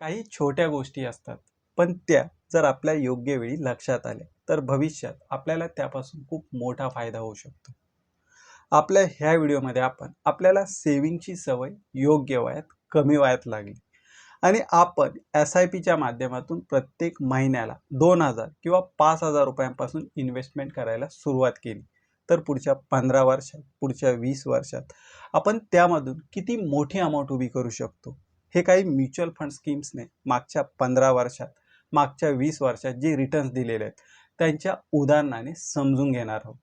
काही छोट्या गोष्टी असतात. पण त्या जर आपल्या योग्य वेळी लक्षात आल्या तर भविष्यात आपल्याला त्यापासून खूप मोठा फायदा होऊ शकतो. आपल्या ह्या व्हिडिओमध्ये आपण आपल्याला सेविंगची सवय योग्य वयात कमी वयात लागली. आणि आपण एस आय पीच्या माध्यमातून प्रत्येक महिन्याला दोन हजार किंवा पाच हजार रुपयांपासून इन्व्हेस्टमेंट करायला सुरुवात केली. तर पुढच्या पंधरा वर्षात पुढच्या वीस वर्षात आपण त्यामधून किती मोठी अमाऊंट उभी करू शकतो? हे काही म्युच्युअल फंड स्कीम्सने मागच्या पंधरा वर्षात मागच्या वीस वर्षात जे रिटर्न्स दिलेले आहेत त्यांच्या उदाहरणाने समजून घेणार आहोत.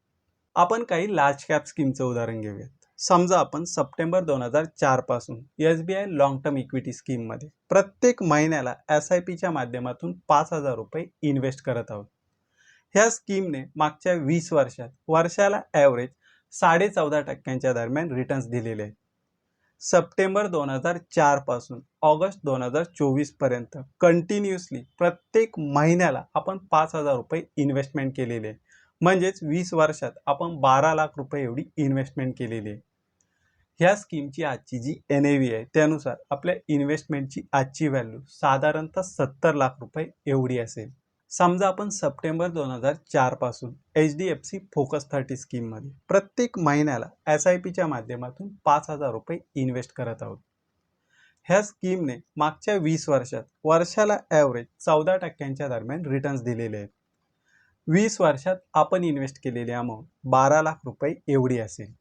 आपण काही लार्ज कॅप स्कीमचं उदाहरण घेऊयात. समजा आपण सप्टेंबर दोन हजार चारपासून S B I long term equity स्कीममध्ये प्रत्येक महिन्याला एस आय पीच्या माध्यमातून पाच हजार रुपये इन्व्हेस्ट करत आहोत. ह्या स्कीमने मागच्या वीस वर्षात वर्षाला ॲव्हरेज साडे चौदा टक्क्यांच्या दरम्यान रिटर्न्स दिलेले आहेत. सप्टेंबर दोन हजार चारपासून ऑगस्ट दोन हजार चोवीसपर्यंत कंटिन्युअसली प्रत्येक महिन्याला आपण पाच हजार रुपये इन्व्हेस्टमेंट केलेली आहे. म्हणजेच वीस वर्षात आपण बारा लाख रुपये एवढी इन्व्हेस्टमेंट केलेली आहे. ह्या स्कीमची आजची जी एन ए व्ही आहे त्यानुसार आपल्या इन्व्हेस्टमेंटची आजची व्हॅल्यू साधारणतः सत्तर लाख रुपये एवढी असेल. समजा आपण सप्टेंबर दोन हजार चारपासून H D F C focus thirty स्कीममध्ये प्रत्येक महिन्याला एस आय पीच्या माध्यमातून पाच हजार रुपये इन्व्हेस्ट करत आहोत. ह्या स्कीमने मागच्या वीस वर्षात वर्षाला ॲव्हरेज चौदा टक्क्यांच्या दरम्यान रिटर्न्स दिलेले आहेत. वीस वर्षात आपण इन्व्हेस्ट केलेली अमाऊंट बारा लाख रुपये एवढी असेल.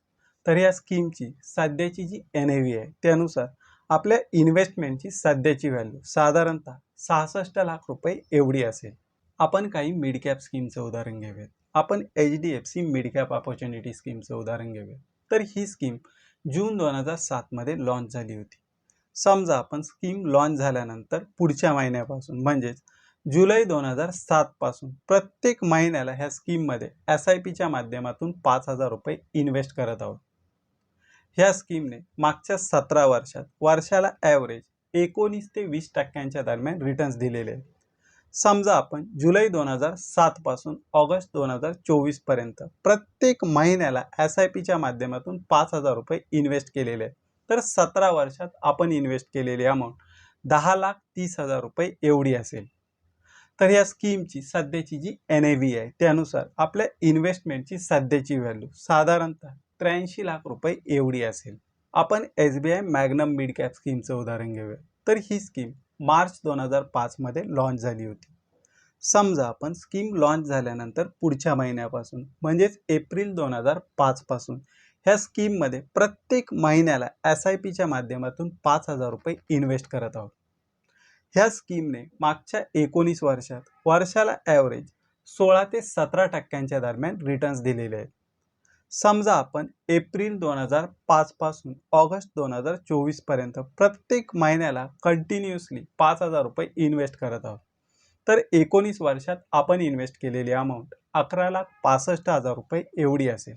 तर या स्कीमची सध्याची जी एन ए व्ही आहे त्यानुसार आपल्या इन्व्हेस्टमेंटची सध्याची व्हॅल्यू साधारणतः सहासष्ट लाख रुपये एवढी असेल. आपण काही मिड कॅप स्कीमचं उदाहरण घेऊयात. आपण H D F C mid cap opportunity स्कीमचं उदाहरण घेऊयात. तर ही स्कीम जून दोन हजार सातमध्ये लॉन्च झाली होती. समजा आपण स्कीम लॉन्च झाल्यानंतर पुढच्या महिन्यापासून म्हणजेच जुलै दोन हजार सातपासून प्रत्येक महिन्याला ह्या स्कीममध्ये एस आय पीच्या माध्यमातून पाच हजार रुपये इन्व्हेस्ट करत आहोत. ह्या स्कीमने मागच्या सतरा वर्षात वर्षाला ॲव्हरेज एकोणीस ते वीस टक्क्यांच्या दरम्यान रिटर्न्स दिलेले आहेत. समजा आपण जुलै दोन हजार सातपासून ऑगस्ट दोन हजार चोवीसपर्यंत प्रत्येक महिन्याला एस आय पीच्या माध्यमातून पाच हजार रुपये इन्व्हेस्ट केलेले आहेत. तर सतरा वर्षात आपण इन्व्हेस्ट केलेली अमाऊंट दहा लाख तीस हजार रुपये एवढी असेल. तर या स्कीमची सध्याची जी एन ए व्ही आहे त्यानुसार आपल्या इन्व्हेस्टमेंटची सध्याची व्हॅल्यू साधारणतः त्र्याऐंशी लाख रुपये एवढी असेल. आपण S B I magnum mid cap स्कीमचं उदाहरण घेऊया. तर ही स्कीम मार्च दोन हजार पाचमध्ये लॉन्च झाली होती. समजा आपण स्कीम लॉन्च झाल्यानंतर पुढच्या महिन्यापासून म्हणजेच एप्रिल दोन हजार पाचपासून ह्या स्कीममध्ये प्रत्येक महिन्याला एस आय पीच्या माध्यमातून पाच हजार रुपये इन्व्हेस्ट करत आहोत. ह्या स्कीमने मागच्या एकोणीस वर्षात वर्षाला ॲव्हरेज सोळा ते सतरा टक्क्यांच्या दरम्यान रिटर्न्स दिलेले आहेत. समजा आपण एप्रिल दोन हजार पाचपासून ऑगस्ट दोन हजार चोवीसपर्यंत प्रत्येक महिन्याला कंटिन्युअसली पाच हजार रुपये इन्व्हेस्ट करत आहोत. तर एकोणीस वर्षात आपण इन्व्हेस्ट केलेली अमाऊंट अकरा लाख पासष्ट हजार रुपये एवढी असेल.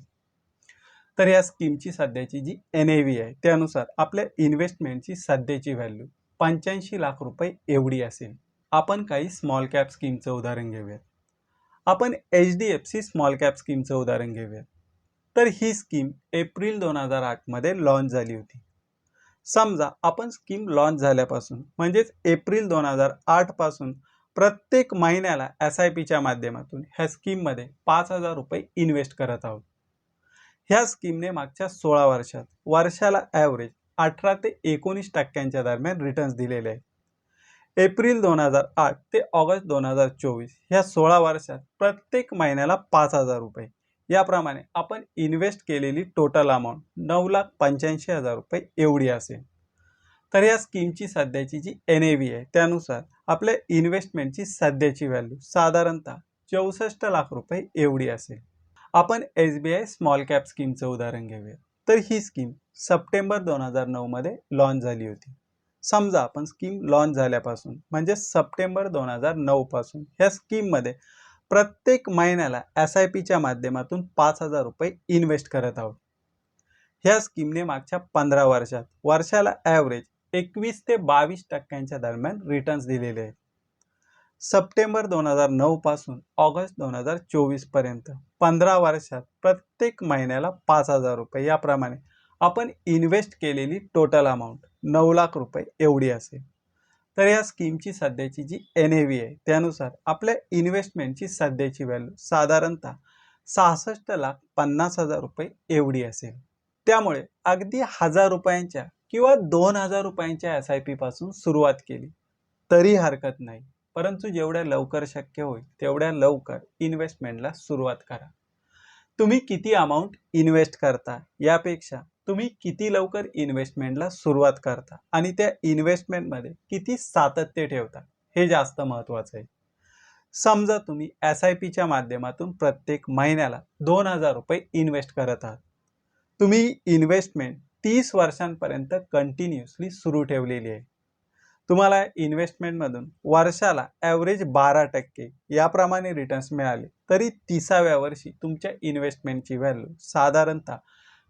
तर या स्कीमची सध्याची जी एन ए व्ही आहे त्यानुसार आपल्या इन्व्हेस्टमेंटची सध्याची व्हॅल्यू पंच्याऐंशी लाख रुपये एवढी असेल. आपण काही स्मॉल कॅप स्कीमचं उदाहरण घेऊयात. आपण H D F C small cap स्कीमचं उदाहरण घेऊयात. तर ही स्कीम एप्रिल दोन हजार आठमध्ये लॉन्च झाली होती. समजा आपण स्कीम लॉन्च झाल्यापासून म्हणजेच एप्रिल दोन हजार आठपासून प्रत्येक महिन्याला एस आय पीच्या माध्यमातून ह्या स्कीममध्ये पाच हजार रुपये इन्व्हेस्ट करत आहोत. ह्या स्कीमने मागच्या सोळा वर्षात वर्षाला ॲव्हरेज अठरा ते एकोणीस टक्क्यांच्या दरम्यान रिटर्न्स दिलेले आहेत. एप्रिल दोन हजार आठ ते ऑगस्ट दोन हजार चोवीस ह्या सोळा वर्षात प्रत्येक महिन्याला पाच हजार रुपये याप्रमाणे आपण इन्व्हेस्ट केलेली टोटल अमाऊंट नऊ लाख पंच्याऐंशी हजार रुपये एवढी असेल. तर या स्कीमची सध्याची जी एन ए व्ही आहे त्यानुसार आपल्या इन्व्हेस्टमेंटची सध्याची व्हॅल्यू साधारणतः चौसष्ट लाख रुपये एवढी असेल. आपण S B I small cap स्कीमचं उदाहरण घेऊया. तर ही स्कीम सप्टेंबर दोन हजार नऊमध्ये लॉन्च झाली होती. समजा आपण स्कीम लॉन्च झाल्यापासून म्हणजे सप्टेंबर दोन हजार नऊपासून ह्या स्कीममध्ये प्रत्येक महिन्याला एस आय पीच्या माध्यमातून पाच हजार रुपये इन्व्हेस्ट करत आहोत. ह्या स्कीमने मागच्या पंधरा वर्षात वर्षाला ॲव्हरेज एकवीस ते बावीस टक्क्यांच्या दरम्यान रिटर्न्स दिलेले आहेत. सप्टेंबर दोन हजार नऊपासून ऑगस्ट दोन हजार चोवीसपर्यंत पंधरा वर्षात प्रत्येक महिन्याला पाच हजार रुपये याप्रमाणे आपण इन्व्हेस्ट केलेली टोटल अमाऊंट नऊ लाख रुपये एवढी असेल. तर या स्कीमची सध्याची जी एन ए व्ही आहे त्यानुसार आपल्या इन्व्हेस्टमेंटची सध्याची व्हॅल्यू साधारणतः सहासष्ट लाख पन्नास हजार रुपये एवढी असेल. त्यामुळे अगदी हजार रुपयांच्या किंवा दोन हजार रुपयांच्या एस आय पी पासून सुरुवात केली. तरी हरकत नाही. परंतु जेवढ्या लवकर शक्य होईल तेवढ्या लवकर इन्व्हेस्टमेंटला सुरुवात करा. तुम्ही किती अमाऊंट इन्व्हेस्ट करता यापेक्षा तुम्ही किती लवकर इन्व्हेस्टमेंटला सुरुवात करता आणि त्या इन्व्हेस्टमेंटमध्ये किती सातत्य ठेवता? हे जास्त महत्त्वाचं आहे. समजा तुम्ही एस आय पीच्या माध्यमातून प्रत्येक महिन्याला दोन हजार रुपये इन्व्हेस्ट करत आहात. तुम्ही इन्व्हेस्टमेंट तीस वर्षांपर्यंत कंटिन्युअसली सुरू ठेवलेली आहे. तुम्हाला इन्व्हेस्टमेंटमधून वर्षाला ॲव्हरेज बारा टक्के याप्रमाणे रिटर्न्स मिळाले. तरी तिसाव्या वर्षी तुमच्या इन्व्हेस्टमेंटची व्हॅल्यू साधारणतः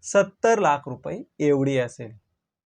सत्तर लाख रुपये एवढी असेल.